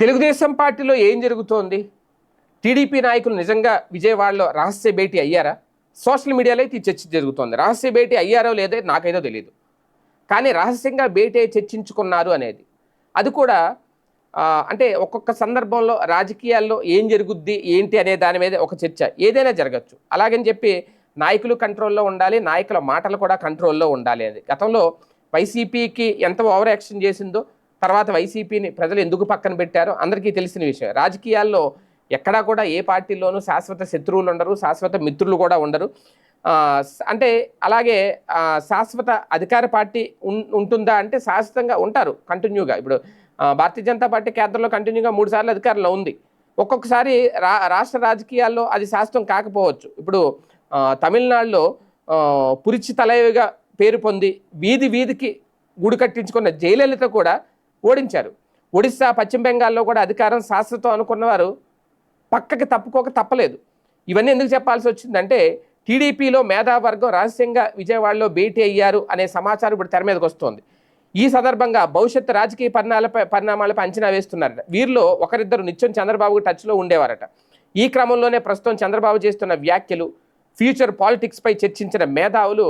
తెలుగుదేశం పార్టీలో ఏం జరుగుతోంది? టీడీపీ నాయకులు నిజంగా విజయవాడలో రహస్య భేటీ అయ్యారా? సోషల్ మీడియాలో అయితే ఈ చర్చ జరుగుతోంది. రహస్య భేటీ అయ్యారో లేదో నాకైతే తెలియదు కానీ రహస్యంగా భేటీ చర్చించుకున్నారు అనేది. అది కూడా అంటే ఒక్కొక్క సందర్భంలో రాజకీయాల్లో ఏం జరుగుద్ది ఏంటి అనే దాని మీద ఒక చర్చ. ఏదైనా జరగచ్చు. అలాగని చెప్పి నాయకులు కంట్రోల్లో ఉండాలి నాయకుల మాటలు కూడా కంట్రోల్లో ఉండాలి అనేది. గతంలో వైసీపీకి ఎంత ఓవర్ యాక్షన్ చేసిందో తర్వాత వైసీపీని ప్రజలు ఎందుకు పక్కన పెట్టారో అందరికీ తెలిసిన విషయం. రాజకీయాల్లో ఎక్కడా కూడా ఏ పార్టీలోనూ శాశ్వత శత్రువులు ఉండరు శాశ్వత మిత్రులు కూడా ఉండరు. అంటే అలాగే శాశ్వత అధికార పార్టీ ఉంటుందా అంటే శాశ్వతంగా ఉంటారు కంటిన్యూగా. ఇప్పుడు భారతీయ జనతా పార్టీ కేంద్రంలో కంటిన్యూగా మూడు సార్లు అధికారంలో ఉంది. ఒక్కొక్కసారి రా రాష్ట్ర రాజకీయాల్లో అది శాశ్వతం కాకపోవచ్చు. ఇప్పుడు తమిళనాడులో పురిచి తలైవిగా పేరు పొంది వీధి వీధికి గుడి కట్టించుకున్న జయలలిత కూడా ఓడించారు. ఒడిశా పశ్చిమ బెంగాల్లో కూడా అధికారం శాశ్వతం అనుకున్నవారు పక్కకి తప్పుకోక తప్పలేదు. ఇవన్నీ ఎందుకు చెప్పాల్సి వచ్చిందంటే టీడీపీలో మేధావర్గం రహస్యంగా విజయవాడలో భేటీ అయ్యారు అనే సమాచారం ఇప్పుడు తెర మీదకి వస్తోంది. ఈ సందర్భంగా భవిష్యత్ రాజకీయ పరిణామాలపై పరిణామాలపై అంచనా వేస్తున్నారట. వీరిలో ఒకరిద్దరు నిత్యం చంద్రబాబు టచ్లో ఉండేవారట. ఈ క్రమంలోనే ప్రస్తుతం చంద్రబాబు చేస్తున్న వ్యాఖ్యలు ఫ్యూచర్ పాలిటిక్స్పై చర్చించిన మేధావులు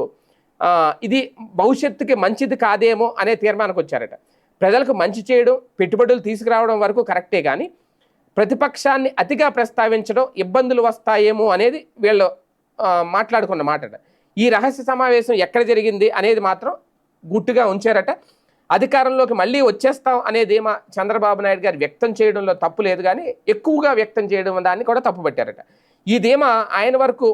ఇది భవిష్యత్తుకి మంచిది కాదేమో అనే తీర్మానానికి వచ్చారట ప్రజలకు మంచి చేయడం పెట్టుబడులు తీసుకురావడం వరకు కరెక్టే కానీ ప్రతిపక్షాన్ని అతిగా ప్రస్తావించడం ఇబ్బందులు వస్తాయేమో అనేది వీళ్ళు మాట్లాడుకున్న మాటట. ఈ రహస్య సమావేశం ఎక్కడ జరిగింది అనేది మాత్రం గుట్టుగా ఉంచారట. అధికారంలోకి మళ్ళీ వచ్చేస్తాం అనేది మా చంద్రబాబు నాయుడు గారు వ్యక్తం చేయడంలో తప్పు లేదు కానీ ఎక్కువగా వ్యక్తం చేయడం దాన్ని కూడా తప్పు పట్టారట. ఈ ధీమా ఆయన వరకు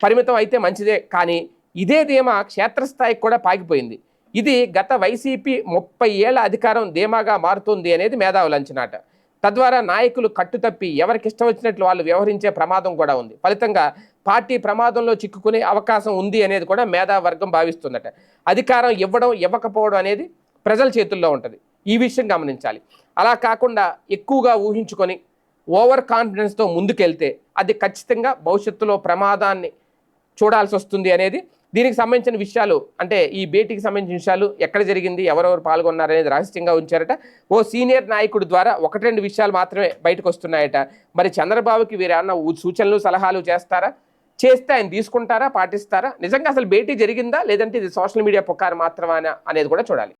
పరిమితం అయితే మంచిదే కానీ ఇదే ధీమా క్షేత్రస్థాయికి కూడా పాకిపోయింది. ఇది గత వైసీపీ ముప్పై ఏళ్ళ అధికారం ధీమాగా మారుతుంది అనేది మేధావుల అంచనాట. తద్వారా నాయకులు కట్టుతప్పి ఎవరికి ఇష్టం వచ్చినట్లు వాళ్ళు వ్యవహరించే ప్రమాదం కూడా ఉంది. ఫలితంగా పార్టీ ప్రమాదంలో చిక్కుకునే అవకాశం ఉంది అనేది కూడా మేధావర్గం భావిస్తుందట. అధికారం ఇవ్వడం ఇవ్వకపోవడం అనేది ప్రజల చేతుల్లో ఉంటుంది. ఈ విషయం గమనించాలి. అలా కాకుండా ఎక్కువగా ఊహించుకొని ఓవర్ కాన్ఫిడెన్స్తో ముందుకెళ్తే అది ఖచ్చితంగా భవిష్యత్తులో ప్రమాదాన్ని చూడాల్సి వస్తుంది అనేది దీనికి సంబంధించిన విషయాలు అంటే ఈ భేటీకి సంబంధించిన విషయాలు ఎక్కడ జరిగింది ఎవరెవరు పాల్గొన్నారనేది రహస్యంగా ఉంచారట. ఓ సీనియర్ నాయకుడి ద్వారా ఒకటి రెండు విషయాలు మాత్రమే బయటకు వస్తున్నాయట. మరి చంద్రబాబుకి వీరు ఏమన్నా సూచనలు సలహాలు చేస్తారా? చేస్తే ఆయన తీసుకుంటారా? పాటిస్తారా? నిజంగా అసలు భేటీ జరిగిందా? లేదంటే ఇది సోషల్ మీడియా పుకారు మాత్రమేనా? అనేది కూడా చూడాలి.